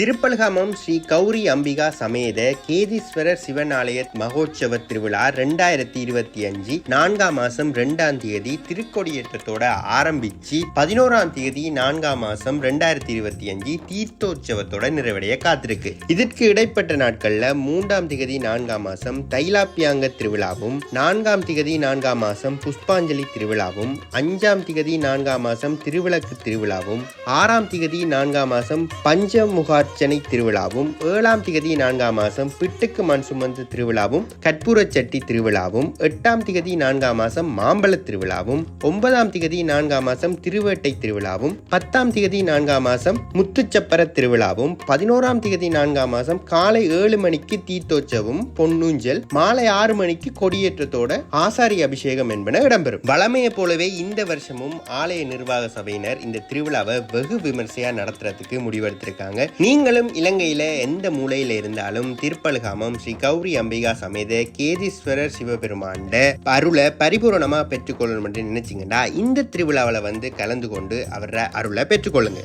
திருப்பல்காமம் ஸ்ரீ கௌரி அம்பிகா சமேத கேதீஸ்வரர் சிவன் ஆலய மகோற்சவ திருவிழா ரெண்டாயிரத்தி இருபத்தி அஞ்சு நான்காம் மாசம் ரெண்டாம் தேதி திருக்கொடியேற்றத்தோட ஆரம்பிச்சு பதினோராம் தேதி நான்காம் மாசம் ரெண்டாயிரத்தி இருபத்தி அஞ்சு தீர்த்தோற்சவத்தோட நிறைவடைய காத்திருக்கு. இதற்கு இடைப்பட்ட நாட்கள்ல மூன்றாம் திகதி நான்காம் மாசம் தைலாப்பியாங்க திருவிழாவும் நான்காம் திகதி நான்காம் மாசம் புஷ்பாஞ்சலி திருவிழாவும் அஞ்சாம் திகதி நான்காம் மாசம் திருவிளக்கு திருவிழாவும் ஆறாம் திகதி நான்காம் மாசம் அர்ச்சனை திருவிழாவும் ஏழாம் திகதி நான்காம் மாசம் பிட்டுக்கு மண் சுமந்து திருவிழாவும் கற்பூரச்சட்டி திருவிழாவும் எட்டாம் திகதி நான்காம் மாசம் மாம்பழ திருவிழாவும் ஒன்பதாம் திகதி நான்காம் மாசம் திருவேட்டை திருவிழாவும் பத்தாம் திகதி நான்காம் மாசம் முத்துச்சப்பர திருவிழாவும் பதினோராம் திகதி நான்காம் மாசம் காலை ஏழு மணிக்கு தீத்தோச்சவும் பொன்னூஞ்சல் மாலை ஆறு மணிக்கு கொடியேற்றத்தோட ஆசாரி அபிஷேகம் என்பன இடம்பெறும். வளமையை போலவே இந்த வருஷமும் ஆலய நிர்வாக சபையினர் இந்த திருவிழாவை வெகு விமர்சையா நடத்துறதுக்கு முடிவெடுத்திருக்காங்க. நீங்களும் இலங்கையில எந்த மூலையில இருந்தாலும் திருப்பல்காமம் ஸ்ரீ கௌரி அம்பிகா சமேத கேதீஸ்வரர் சிவபெருமாண்ட அருளை பரிபூரணமா பெற்றுக்கொள்ளணும் என்று நினைச்சீங்கன்னா இந்த திருவிழாவில் வந்து கலந்து கொண்டு அவரை அருளை பெற்றுக்கொள்ளுங்க.